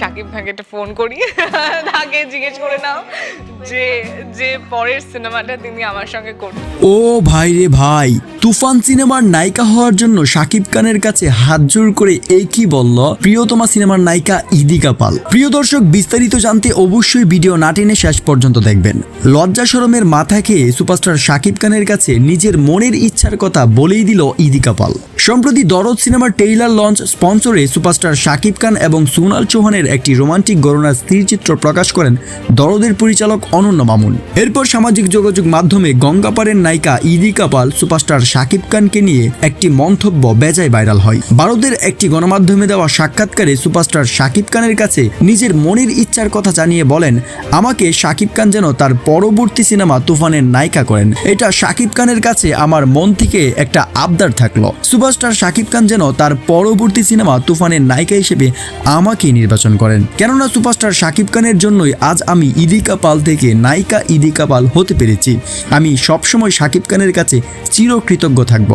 সাকিব ভাইকে একটা ফোন করি, তাকে জিজ্ঞেস করে নাও যে যে পরের সিনেমাটা তিনি আমার সঙ্গে করবেন। ও ভাই রে ভাই, তুফান সিনেমার নায়িকা হওয়ার জন্য শাকিব খানের কাছে হাত জোর করে এই কি বলল? প্রিয়তমা সিনেমার নায়িকা ইদিকা পাল। প্রিয় দর্শক, বিস্তারিত জানতে অবশ্যই ভিডিও না টেনে শেষ পর্যন্ত দেখবেন। লজ্জা শরমের মাথা খেয়ে সুপারস্টার শাকিব খানের কাছে নিজের মনের ইচ্ছার কথা বলেই দিল ইদিকা পাল। সম্প্রতি দরদ সিনেমার টেইলার লঞ্চ স্পন্সরে সুপারস্টার শাকিব খান এবং সোনাল চৌহানের একটি রোমান্টিক গণনার স্থিরচিত্র প্রকাশ করেন দরদের পরিচালক অনন্য মামুন। এরপর সামাজিক যোগাযোগ মাধ্যমে গঙ্গাপাড়ের নায়িকা ইদি কাপাল সুপারস্টার শাকিব খানকে নিয়ে একটি মন্তব্য বেজায় ভাইরাল হয়। ভারতের একটি গণমাধ্যমে দেওয়া সাক্ষাৎকারে সুপারস্টার শাকিব খানের কাছে নিজের মনের ইচ্ছার কথা জানিয়ে বলেন, আমাকে শাকিব খান যেন তার পরবর্তী সিনেমা তুফানের নায়িকা করেন। এটা শাকিব খানের কাছে আমার মন থেকে একটা আবদার থাকল। সুপারস্টার শাকিব খান যেন তার পরবর্তী সিনেমা তুফানের নায়িকা হিসেবে আমাকে নির্বাচন করেন। কেননা সুপারস্টার শাকিব খানের জন্যই আজ আমি ইদিকা পাল থেকে নায়িকা ইদিকা পাল হতে পেরেছি। আমি সবসময় শাকিব খানের কাছে চিরকৃতজ্ঞ থাকব।